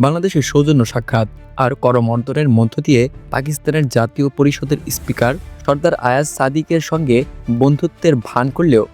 বাংলাদেশের সৌজন্য সাক্ষাৎ আর করমর্দনের মধ্য দিয়ে পাকিস্তানের জাতীয় পরিষদের স্পিকার সর্দার আয়াজ সাদিকের সঙ্গে বন্ধুত্বের ভান করলেও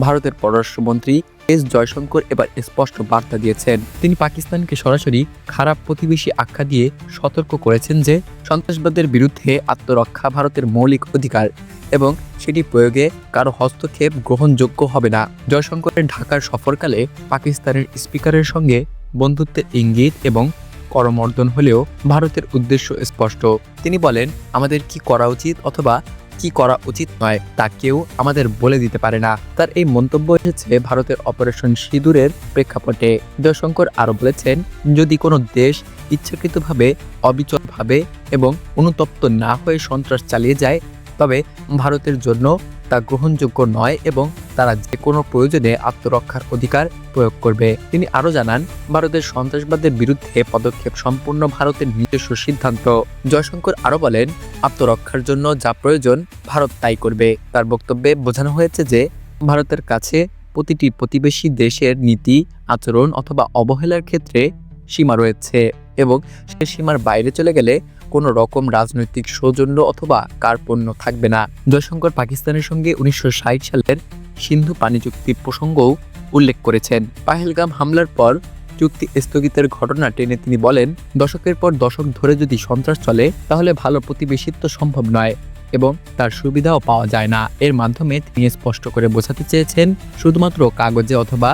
ভারতের পররাষ্ট্রমন্ত্রী এস জয়শঙ্কর এবার স্পষ্ট বার্তা দিয়েছেন। তিনি পাকিস্তানকে সরাসরি খারাপ প্রতিবেশী আখ্যা দিয়ে সতর্ক করেছেন যে সন্ত্রাসবাদের বিরুদ্ধে আত্মরক্ষা ভারতের মৌলিক অধিকার এবং সেটি প্রয়োগে কারও হস্তক্ষেপ গ্রহণযোগ্য হবে না। জয়শঙ্করের ঢাকার সফরকালে পাকিস্তানের স্পিকারের সঙ্গে বন্ধুত্বের ইঙ্গিত এবং করমর্দন হলেও ভারতের উদ্দেশ্য স্পষ্ট। তিনি বলেন, আমাদের কি করা উচিত অথবা কি করা উচিত নয় তা কেউ আমাদের বলে দিতে পারে না। তার এই মন্তব্য এসেছে ভারতের অপারেশন সিঁদুরের প্রেক্ষাপটে। জয়শঙ্কর আরও বলেছেন, যদি কোনো দেশ ইচ্ছাকৃতভাবে, অবিচলভাবে এবং অনুতপ্ত না হয়ে সন্ত্রাস চালিয়ে যায়, তবে ভারতের জন্য তা গ্রহণযোগ্য নয় এবং তারা যে কোনো প্রয়োজনে আত্মরক্ষার অধিকার প্রয়োগ করবে। তিনি আরও জানান, ভারতের সন্ত্রাসবাদের বিরুদ্ধে পদক্ষেপ সম্পূর্ণ ভারতের নিজস্ব সিদ্ধান্ত। জয়শঙ্কর আরও বলেন, আত্মরক্ষার জন্য যা প্রয়োজন, ভারত তাই করবে। তার বক্তব্যে বোঝানো হয়েছে যে, ভারতের কাছে প্রতিটি প্রতিবেশী দেশের নীতি, আচরণ অথবা অবহেলার ক্ষেত্রে সীমা রয়েছে এবং সে সীমার বাইরে চলে গেলে কোনো রকম রাজনৈতিক সৌজন্য অথবা কার্পণ্য থাকবে না। জয়শঙ্কর পাকিস্তানের সঙ্গে উনিশশো সালের সিন্ধু পানি চুক্তির প্রসঙ্গও উল্লেখ করেছেন। পাহেলগাম হামলার পর চুক্তি স্থগিতের ঘটনা টেনে তিনি বলেন, দশকের পর দশক ধরে যদি সন্ত্রাস চলে, তাহলে ভালো প্রতিবেশিত্ব সম্ভব নয় এবং তার সুবিধাও পাওয়া যায় না। এর মাধ্যমে তিনি স্পষ্ট করে বোঝাতে চেয়েছেন, শুধুমাত্র কাগজে অথবা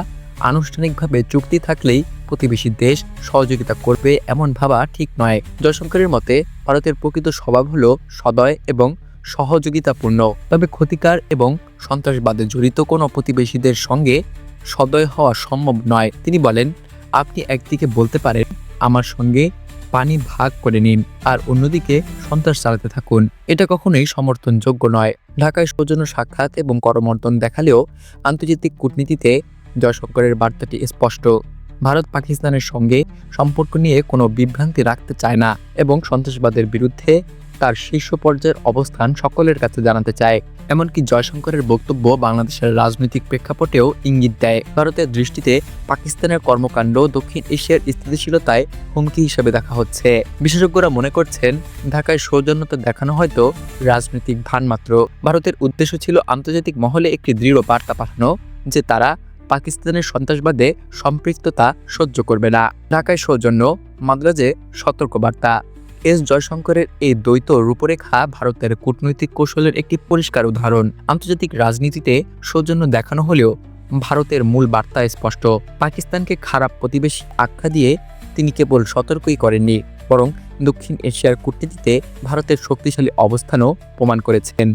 আনুষ্ঠানিকভাবে চুক্তি থাকলেই প্রতিবেশী দেশ সহযোগিতা করবে এমন ভাবা ঠিক নয়। জয়শঙ্করের মতে, ভারতের প্রকৃত স্বভাব হলো সদয় এবং সহযোগিতাপূর্ণ। তবে ক্ষতিকার এবং সন্ত্রাসবাদে জড়িত কোনো প্রতিবেশীদের সঙ্গে সদয় হওয়া সম্ভব নয়। তিনি বলেন, আপনি একদিকে বলতে পারেন, আমার সঙ্গে পানি ভাগ করে নিন, আর অন্যদিকে সন্ত্রাস চালাতে থাকুন। এটা কখনোই সমর্থনযোগ্য নয়। ঢাকায় সৌজন্য সাক্ষাৎ এবং করমর্দন দেখালেও আন্তর্জাতিক কূটনীতিতে জয়শঙ্করের বার্তাটি স্পষ্ট। ভারত পাকিস্তানের সঙ্গে সম্পর্ক নিয়ে কোনো বিভ্রান্তি রাখতে চায় না এবং সন্ত্রাসবাদের বিরুদ্ধে তার শীর্ষ পর্যায়ের অবস্থান সকলের কাছে জানাতে চায়। এমনকি জয়শঙ্করের বক্তব্য বাংলাদেশের রাজনৈতিক প্রেক্ষাপটেও ইঙ্গিত দেয়। ভারতের দৃষ্টিতে পাকিস্তানের কর্মকাণ্ড দক্ষিণ এশিয়ার স্থিতিশীলতায় হুমকি হিসেবে দেখা হচ্ছে। বিশেষজ্ঞরা মনে করছেন, ঢাকায় সৌজন্যতা দেখানো হয়তো রাজনৈতিক ভান মাত্র। ভারতের উদ্দেশ্য ছিল আন্তর্জাতিক মহলে একটি দৃঢ় বার্তা পাঠানো, যে তারা পাকিস্তানের সন্ত্রাসবাদে সম্পৃক্ততা সহ্য করবে না। ঢাকায় সৌজন্য, মাদ্রাজে সতর্কবার্তা। এস. জয়শঙ্করের এই দ্বৈত রূপরেখা ভারতের কূটনৈতিক কৌশলের একটি পরিষ্কার উদাহরণ। আন্তর্জাতিক রাজনীতিতে সৌজন্য দেখানো হলেও ভারতের মূল বার্তা স্পষ্ট। পাকিস্তানকে খারাপ প্রতিবেশী আখ্যা দিয়ে তিনি কেবল সতর্কই করেননি, বরং দক্ষিণ এশিয়ার কূটনীতিতে ভারতের শক্তিশালী অবস্থানও প্রমাণ করেছেন।